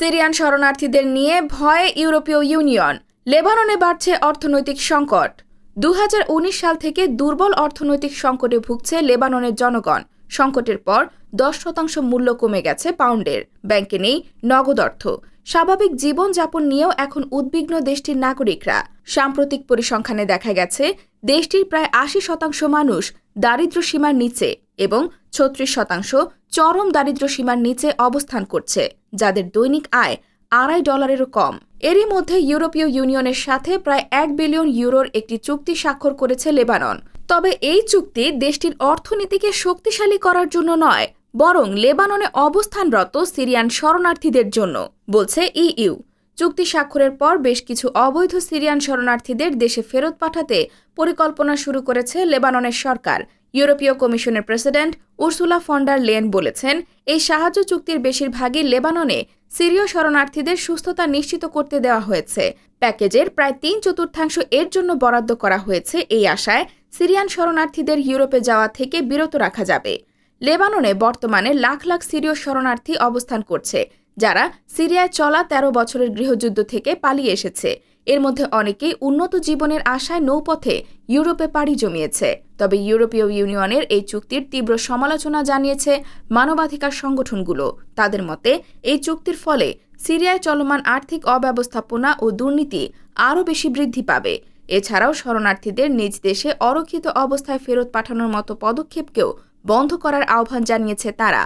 Syrian শরণার্থীদের নিয়ে ভয়ে ইউরোপীয় ইউনিয়ন, লেবাননে বাড়ছে অর্থনৈতিক সংকট। দুহাজার উনিশ সাল থেকে দুর্বল অর্থনৈতিক সংকটে ভুগছে লেবাননের জনগণ। সংকটের পর দশ শতাংশ মূল্য কমে গেছে পাউন্ডের। ব্যাংকে নেই নগদ অর্থ। স্বাভাবিক জীবনযাপন নিয়েও এখন উদ্বিগ্ন দেশটির নাগরিকরা। সাম্প্রতিক পরিসংখ্যানে দেখা গেছে, দেশটির প্রায় আশি শতাংশ মানুষ দারিদ্র্য সীমার নিচে এবং ছত্রিশ শতাংশ চরম দারিদ্র্য সীমার নিচে অবস্থান করছে, যাদের দৈনিক আয় আড়াই ডলারেরও কম। এরই মধ্যে ইউরোপীয় ইউনিয়নের সাথে প্রায় এক বিলিয়ন ইউরোর একটি চুক্তি স্বাক্ষর করেছে লেবানন। তবে এই চুক্তি দেশটির অর্থনীতিকে শক্তিশালী করার জন্য নয়, বরং লেবাননে অবস্থানরত সিরিয়ান শরণার্থীদের জন্য, বলছে ইইউ। চুক্তি স্বাক্ষরের পর বেশ কিছু অবৈধ সিরিয়ান শরণার্থীদের দেশে ফেরত পাঠাতে পরিকল্পনা শুরু করেছে লেবাননের সরকার। ইউরোপীয় কমিশনের প্রেসিডেন্ট উর্সুলা ফন্ডার লেন বলেছেন, এই সাহায্য চুক্তির বেশিরভাগই লেবাননে সিরীয় শরণার্থীদের সুস্থতা নিশ্চিত করতে দেওয়া হয়েছে। প্যাকেজের প্রায় তিন চতুর্থাংশ এর জন্য বরাদ্দ করা হয়েছে এই আশায় সিরিয়ান শরণার্থীদের ইউরোপে যাওয়া থেকে বিরত রাখা যাবে। লেবাননে বর্তমানে লাখ লাখ সিরীয় শরণার্থী অবস্থান করছে। যারা সিরিয়ায় চলা ১৩ বছরের গৃহযুদ্ধ থেকে পালিয়ে এসেছে। এর মধ্যে অনেকেই উন্নত জীবনের আশায় নৌপথে ইউরোপে পাড়ি জমিয়েছে। তবে ইউরোপীয় ইউনিয়নের এই চুক্তির তীব্র সমালোচনা জানিয়েছে মানবাধিকার সংগঠনগুলো। তাদের মতে, এই চুক্তির ফলে সিরিয়ায় চলমান আর্থিক অব্যবস্থাপনা ও দুর্নীতি আরও বেশি বৃদ্ধি পাবে। এছাড়াও শরণার্থীদের নিজ দেশে অরক্ষিত অবস্থায় ফেরত পাঠানোর মতো পদক্ষেপকেও বন্ধ করার আহ্বান জানিয়েছে তারা।